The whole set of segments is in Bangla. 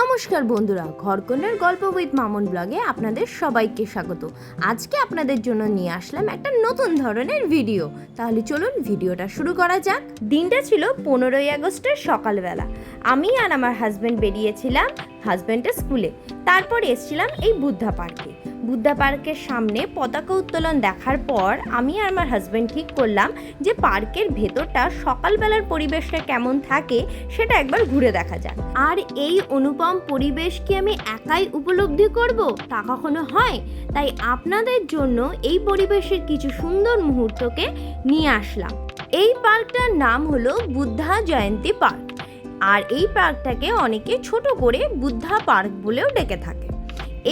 নমস্কার বন্ধুরা, ঘরকন্যার গল্প উইথ মামুন ব্লগে আপনাদের সবাইকে স্বাগত। আজকে আপনাদের জন্য নিয়ে আসলাম একটা নতুন ধরনের ভিডিও তাহলে চলুন ভিডিওটা শুরু করা যাক। দিনটা ছিল পনেরোই আগস্টের সকালবেলা। আমি আর আমার হাজব্যান্ড বেরিয়েছিলাম হাজব্যান্ডের স্কুলে তারপর এসছিলাম এই বুদ্ধা পার্কে বুদ্ধা পার্কের সামনে পতাকা উত্তোলন দেখার পর আমি আর আমার হাজব্যান্ড ঠিক করলাম যে পার্কের ভেতরটা সকালবেলার পরিবেশটা কেমন থাকে সেটা একবার ঘুরে দেখা যাক। আর এই অনুপম পরিবেশ কি আমি একাই উপলব্ধি করব? তা কখনো হয়? তাই আপনাদের জন্য এই পরিবেশের কিছু সুন্দর মুহূর্তকে নিয়ে আসলাম। এই পার্কটার নাম হলো বুদ্ধা জয়ন্তী পার্ক। আর এই পার্কটাকে অনেকে ছোট করে বুদ্ধা পার্ক বলেও ডেকে থাকে।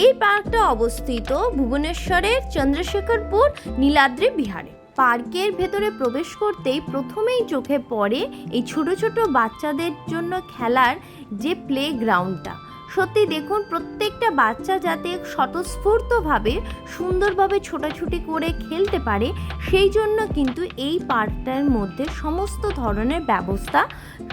এই পার্কটা অবস্থিত ভুবনেশ্বরের চন্দ্রশেখরপুর নীলাদ্রি বিহারে। পার্কের ভেতরে প্রবেশ করতেই প্রথমেই চোখে পড়ে এই ছোট ছোট বাচ্চাদের জন্য খেলার যে প্লে গ্রাউন্ডটা সত্যি দেখুন, প্রত্যেকটা বাচ্চা যাতে স্বতঃস্ফূর্তভাবে সুন্দরভাবে ছোটাছুটি করে খেলতে পারে, সেই জন্য কিন্তু এই পার্কটার মধ্যে সমস্ত ধরনের ব্যবস্থা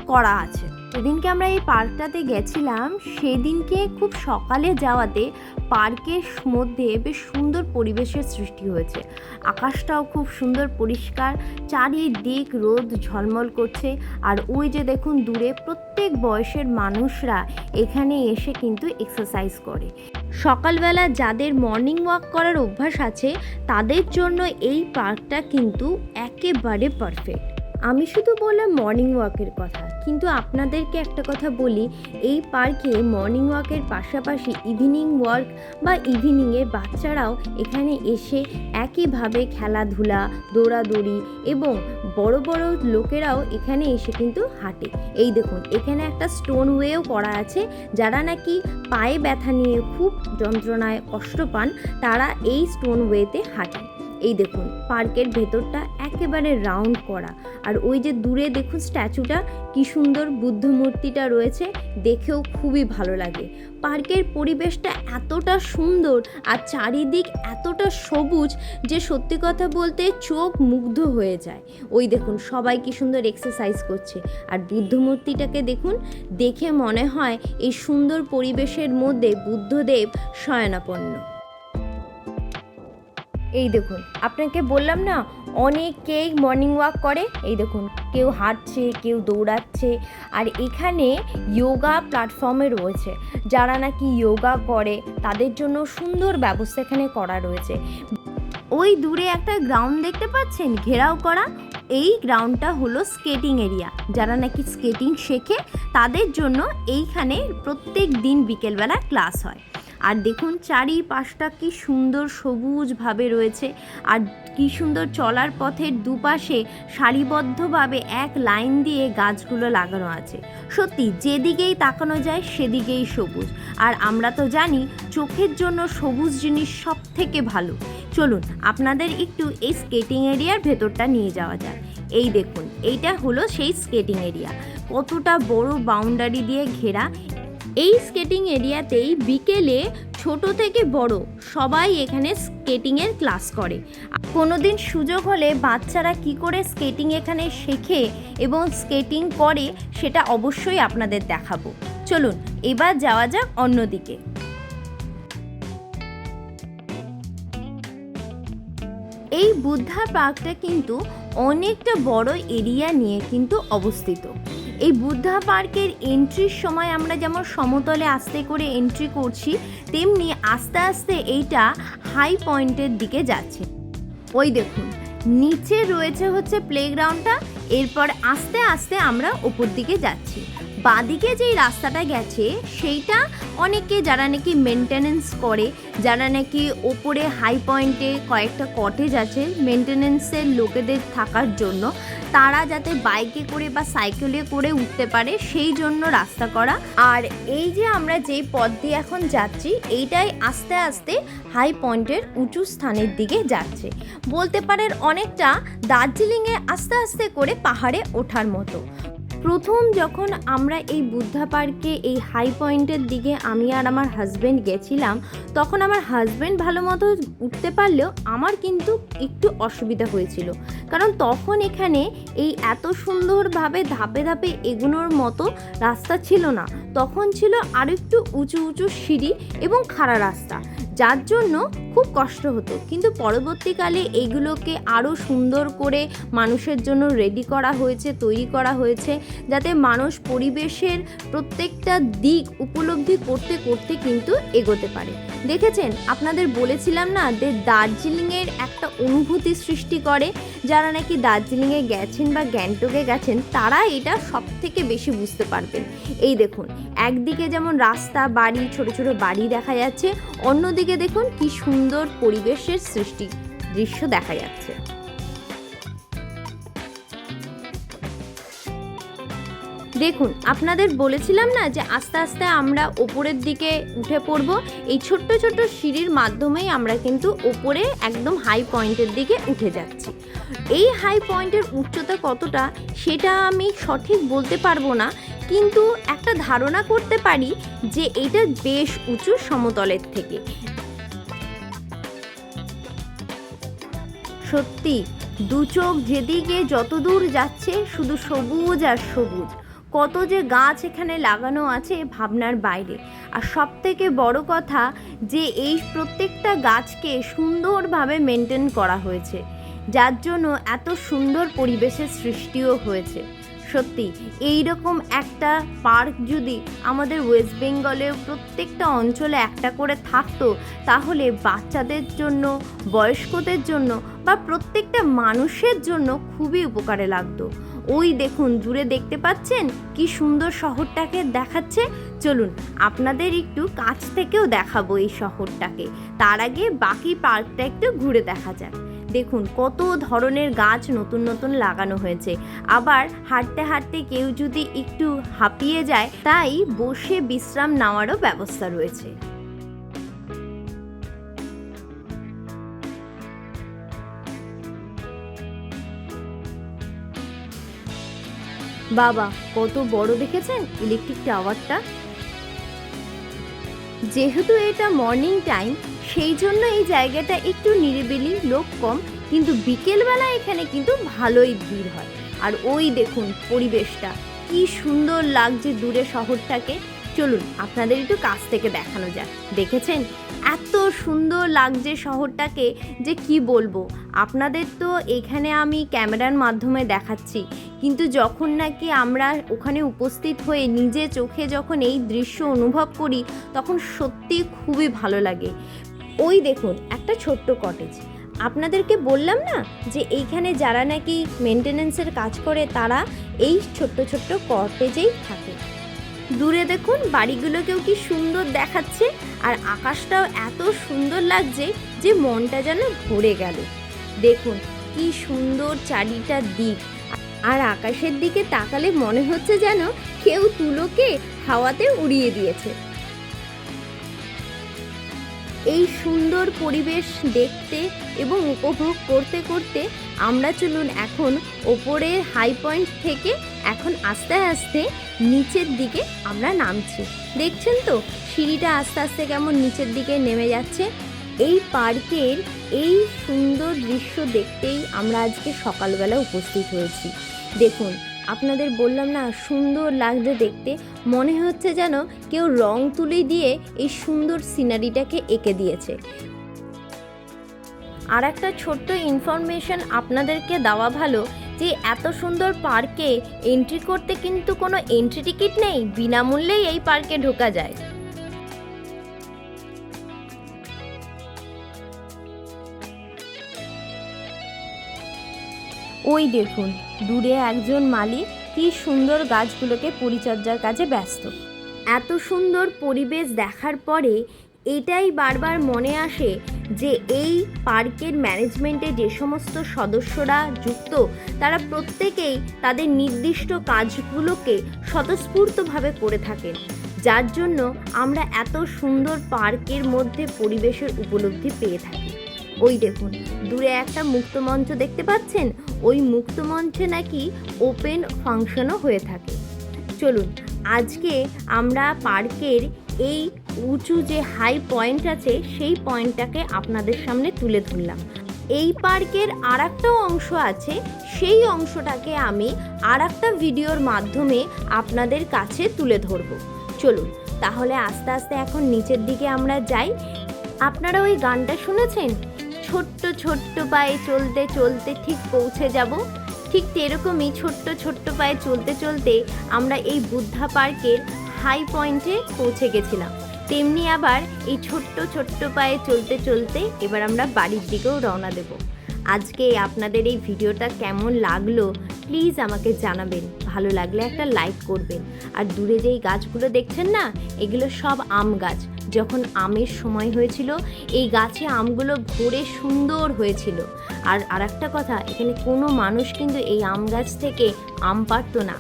করা আছে। সেদিনকে আমরা এই পার্কটাতে গেছিলাম, সেদিনকে খুব সকালে যাওয়াতে পার্কের মধ্যে বেশ সুন্দর পরিবেশের সৃষ্টি হয়েছে। আকাশটাও খুব সুন্দর, পরিষ্কার। চারিদিক রোদ ঝলমল করছে। আর ওই যে দেখুন, দূরে প্রত্যেক বয়সের মানুষরা এখানে এসে কিন্তু এক্সারসাইজ করে। সকালবেলা যাদের মর্নিং ওয়াক করার অভ্যাস আছে, তাদের জন্য এই পার্কটা কিন্তু একেবারে পারফেক্ট আমি শুধু বললাম মর্নিং ওয়াকের কথা। কিন্তু আপনাদেরকে একটা কথা বলি, এই পার্কে মর্নিং ওয়াকের পাশাপাশি ইভিনিং ওয়ার্ক বা ইভিনিংয়ে বাচ্চারাও এখানে এসে একইভাবে খেলাধুলা, দৌড়াদৌড়ি এবং বড় বড় লোকেরাও এখানে এসে কিন্তু হাঁটে। এই দেখুন, এখানে একটা স্টোন ওয়েও করা আছে, যারা নাকি পায়ে ব্যথা নিয়ে খুব যন্ত্রণায় কষ্ট পান, তারা এই স্টোন ওয়েতে হাঁটেন। এই দেখুন, পার্কের ভেতরটা একেবারে রাউন্ড করা। আর ওই যে দূরে দেখুন স্ট্যাচুটা, কি সুন্দর বুদ্ধ মূর্তিটা রয়েছে, দেখেও খুবই ভালো লাগে। পার্কের পরিবেশটা এতটা সুন্দর আর চারিদিক এতটা সবুজ যে সত্যি কথা বলতে চোখ মুগ্ধ হয়ে যায়। ওই দেখুন, সবাই কি সুন্দর এক্সারসাইজ করছে। আর বুদ্ধ মূর্তিটাকে দেখুন, দেখে মনে হয় এই সুন্দর পরিবেশের মধ্যে বুদ্ধদেব শয়নাপন্ন। এই দেখুন, আপনাকে বললাম না, অনেকেই মর্নিং ওয়াক করে। এই দেখুন, কেউ হাঁটছে, কেউ দৌড়াচ্ছে। আর এখানে যোগা প্ল্যাটফর্মে রয়েছে। যারা নাকি যোগা করে, তাদের জন্য সুন্দর ব্যবস্থা এখানে করা রয়েছে। ওই দূরে একটা গ্রাউন্ড দেখতে পাচ্ছেন? ঘেরাও করা। এই গ্রাউন্ডটা হলো স্কেটিং এরিয়া যারা নাকি স্কেটিং শেখে, তাদের জন্য এইখানে প্রত্যেক দিন বিকেলবেলা ক্লাস হয়। আর দেখুন চারিপাশটা কি সুন্দর সবুজভাবে রয়েছে আর কি সুন্দর চলার পথের দুপাশে সারিবদ্ধভাবে এক লাইন দিয়ে গাছগুলো লাগানো আছে। সত্যি, যেদিকেই তাকানো যায় সেদিকেই সবুজ। আর আমরা তো জানি চোখের জন্য সবুজ জিনিস সব থেকে ভালো। চলুন, আপনাদের একটু এই স্কেটিং এরিয়ার ভেতরটা নিয়ে যাওয়া যায় এই দেখুন, এইটা হলো সেই স্কেটিং এরিয়া। কতটা বড় বাউন্ডারি দিয়ে ঘেরা এই স্কেটিং এরিয়াতেই বিকেলে ছোট থেকে বড় সবাই এখানে স্কেটিংয়ের ক্লাস করে। কোনো দিন সুযোগ হলে বাচ্চারা কি করে স্কেটিং এখানে শেখে এবং স্কেটিং করে সেটা অবশ্যই আপনাদের দেখাবো। চলুন, এবার যাওয়া যাক অন্যদিকে। এই বুদ্ধা পার্কটা কিন্তু অনেকটা বড় এরিয়া নিয়ে কিন্তু অবস্থিত। এই বুদ্ধা পার্কের এন্ট্রির সময় আমরা যেমন সমতলে আস্তে করে এন্ট্রি করছি, তেমনি আস্তে আস্তে এইটা হাই পয়েন্টের দিকে যাচ্ছে। ওই দেখুন, নিচে রয়েছে হচ্ছে প্লেগ্রাউন্ডটা এরপর আস্তে আস্তে আমরা ওপর দিকে যাচ্ছি। বাদিকে যেই রাস্তাটা গেছে, সেইটা অনেকে যারা নাকি মেনটেনেন্স করে, যারা নাকি ওপরে হাই পয়েন্টে কয়েকটা কটেজ আছে মেনটেনেন্সের লোকেদের থাকার জন্য, তারা যাতে বাইকে করে বা সাইকেলে করে উঠতে পারে, সেই জন্য রাস্তা করা। আর এই যে আমরা যেই পথ দিয়ে এখন যাচ্ছি, এইটাই আস্তে আস্তে হাই পয়েন্টের উঁচু স্থানের দিকে যাচ্ছে। বলতে পারেন অনেকটা দার্জিলিংয়ে আস্তে আস্তে করে পাহাড়ে ওঠার মতো। প্রথম যখন আমরা এই বুদ্ধা পার্কে, এই হাই পয়েন্টের দিকে আমি আর আমার হাজব্যান্ড গেছিলাম, তখন আমার হাজব্যান্ড ভালো মতো উঠতে পারলেও আমার কিন্তু একটু অসুবিধা হয়েছিল। কারণ তখন এখানে এই এত সুন্দরভাবে ধাপে ধাপে এগুনোর মতো রাস্তা ছিল না। তখন ছিল আর একটু উঁচু উঁচু সিঁড়ি এবং খাড়া রাস্তা, যার জন্য খুব কষ্ট হতো। কিন্তু পরবর্তীকালে এইগুলোকে আরও সুন্দর করে মানুষের জন্য রেডি করা হয়েছে, তৈরি করা হয়েছে। যাতে মানুষ পরিবেশের প্রত্যেকটা দিক উপলব্ধি করতে করতে কিন্তু এগোতে পারে। দেখেছেন? আপনাদের বলেছিলাম না যে দার্জিলিংয়ের একটা অনুভূতি সৃষ্টি করে? যারা নাকি দার্জিলিংয়ে গেছেন বা গ্যাংটকে গেছেন, তারা এটা সব থেকে বেশি বুঝতে পারবেন। এই দেখুন, একদিকে যেমন রাস্তা, বাড়ি, ছোট ছোট বাড়ি দেখা যাচ্ছে, অন্যদিকে দেখুন কি সুন্দর পরিবেশের সৃষ্টি দৃশ্য দেখা যাচ্ছে। দেখুন, আপনাদের বলেছিলাম না যে আস্তে আস্তে আমরা ওপরের দিকে উঠে পড়ব? এই ছোট্ট ছোট্ট সিঁড়ির মাধ্যমেই আমরা কিন্তু ওপরে একদম হাই পয়েন্টের দিকে উঠে যাচ্ছি। এই হাই পয়েন্টের উচ্চতা কতটা সেটা আমি সঠিক বলতে পারব না, কিন্তু একটা ধারণা করতে পারি যে এটা বেশ উঁচু সমতলের থেকে। সত্যি, দু চোখ যেদিকে যত দূর যাচ্ছে শুধু সবুজ আর সবুজ। কত যে গাছ এখানে লাগানো আছে ভাবনার বাইরে। আর সব থেকে বড় কথা যে এই প্রত্যেকটা গাছকে সুন্দরভাবে মেনটেন করা হয়েছে। যার জন্য এত সুন্দর পরিবেশের সৃষ্টিও হয়েছে। সত্যি এই রকম একটা পার্ক যদি আমাদের ওয়েস্ট বেঙ্গলের প্রত্যেকটা অঞ্চলে একটা করে থাকতো, তাহলে বাচ্চাদের জন্য, বয়স্কদের জন্য বা প্রত্যেকটা মানুষের জন্য খুবই উপকারে লাগতো। ওই দেখুন, দূরে দেখতে পাচ্ছেন? কি সুন্দর শহরটাকে দেখাচ্ছে। চলুন, আপনাদের একটু কাছ থেকেও দেখাবো এই শহরটাকে। তার আগে বাকি পার্কটা একটু ঘুরে দেখা যাক। দেখুন, কত ধরনের গাছ নতুন নতুন লাগানো হয়েছে। আবার হাঁটতে হাঁটতে কেউ যদি একটু হাঁপিয়ে যায়, তাই বসে বিশ্রাম নেওয়ারও ব্যবস্থা রয়েছে। বাবা, কত বড় দেখেছেন ইলেকট্রিক টাওয়ারটা যেহেতু এটা মর্নিং টাইম সেই জন্য এই জায়গাটা একটু নিরিবিলি, লোক কম, কিন্তু বিকেলবেলা এখানে কিন্তু ভালোই ভিড় হয়। আর ওই দেখুন পরিবেশটা, কি সুন্দর লাগছে দূরে শহরটাকে। চলুন আপনাদের একটু কাছ থেকে দেখানো যাক। দেখেছেন? এত সুন্দর লাগছে শহরটাকে, যে কি বলব? আপনাদের তো এখানে আমি ক্যামেরার মাধ্যমে দেখাচ্ছি, কিন্তু যখন নাকি আমরা ওখানে উপস্থিত হয়ে নিজে চোখে যখন এই দৃশ্য অনুভব করি, তখন সত্যি খুবই ভালো লাগে। ওই দেখুন, একটা ছোট্ট কটেজ আপনাদেরকে বললাম না যে এইখানে যারা নাকি মেনটেনেন্সের কাজ করে, তারা এই ছোট্ট ছোট্ট কটেজেই থাকে। দূরে দেখুন, বাড়িগুলোকেও কি সুন্দর দেখাচ্ছে আর আকাশটাও এত সুন্দর লাগছে যে মনটা যেন ভরে গেল। দেখুন, কি সুন্দর চারিটা দিক। আর আকাশের দিকে তাকালে মনে হচ্ছে যেন কেউ তুলোকে হাওয়াতে উড়িয়ে দিয়েছে। এই সুন্দর পরিবেশ দেখতে এবং উপভোগ করতে করতে আমরা চলুন এখন ওপরের হাই পয়েন্ট থেকে এখন আস্তে আস্তে নিচের দিকে আমরা নামছি। দেখছেন তো? সিঁড়িটা আস্তে আস্তে কেমন নিচের দিকে নেমে যাচ্ছে। এই পার্কের এই সুন্দর দৃশ্য দেখতেই আমরা আজকে সকালবেলা উপস্থিত হয়েছি। দেখুন আপনাদের বললাম না, সুন্দর লাগছে দেখতে। মনে হচ্ছে যেন কেউ রং তুলি দিয়ে এই সুন্দর সিনারিটাকে এঁকে দিয়েছে। আর একটা ছোট্ট ইনফরমেশন আপনাদেরকে দেওয়া ভালো যে, এত সুন্দর পার্কে এন্ট্রি করতে কিন্তু কোনো এন্ট্রি টিকিট নেই। বিনামূল্যেই এই পার্কে ঢোকা যায়। ওই দেখুন, দূরে একজন মালিক কি সুন্দর গাছগুলোকে পরিচর্যার কাজে ব্যস্ত। এত সুন্দর পরিবেশ দেখার পরে এটাই বারবার মনে আসে যে এই পার্কের ম্যানেজমেন্টে যে সমস্ত সদস্যরা যুক্ত, তারা প্রত্যেকেই তাদের নির্দিষ্ট কাজগুলোকে স্বতঃস্ফূর্তভাবে করে থাকেন। যার জন্য আমরা এত সুন্দর পার্কের মধ্যে পরিবেশের উপলব্ধি পেয়ে থাকি। ওই দেখুন, দূরে একটা মুক্তমঞ্চ দেখতে পাচ্ছেন? ওই মুক্তমঞ্চে নাকি ওপেন ফাংশনও হয়ে থাকে। চলুন, আজকে আমরা পার্কের এই উঁচু যে হাই পয়েন্ট আছে, সেই পয়েন্টটাকে আপনাদের সামনে তুলে ধরলাম। এই পার্কের আর অংশ আছে, সেই অংশটাকে আমি আর ভিডিওর মাধ্যমে আপনাদের কাছে তুলে ধরবো। চলুন, তাহলে আস্তে আস্তে এখন নিচের দিকে আমরা যাই। আপনারা ওই গানটা শুনেছেন? ছোট্ট ছোট্ট পায়ে চলতে চলতে ঠিক পৌঁছে যাব। ঠিক এরকমই ছোট্ট ছোট্ট পায়ে চলতে চলতে আমরা এই বুদ্ধা পার্কের হাই পয়েন্টে পৌঁছে গেছিলাম। তেমনি আবার এই ছোট্ট ছোট্ট পায়ে চলতে চলতে এবার আমরা বাড়ির দিকেও রওনা দেব। আজকে আপনাদের এই ভিডিওটা কেমন লাগল প্লিজ আমাকে জানাবেন। ভালো লাগলে একটা লাইক করবেন। আর দূরে যেই গাছগুলো দেখছেন না, এগুলো সব আম গাছ। যখন আমের সময় হয়েছিল, এই গাছে আমগুলো ভরে সুন্দর হয়েছিল। আর আরেকটা কথা, এখানে কোনো মানুষ কিন্তু এই আম গাছ থেকে আম পারতো না।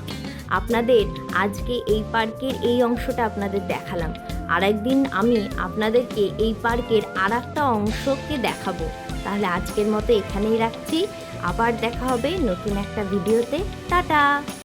আপনাদের আজকে এই পার্কের এই অংশটা আপনাদের দেখালাম। আরেকদিন আমি আপনাদেরকে এই পার্কের আর একটা অংশকে দেখাবো। তাহলে আজকের মতো এখানেই রাখছি। আবার দেখা হবে নতুন একটা ভিডিওতে। টাটা!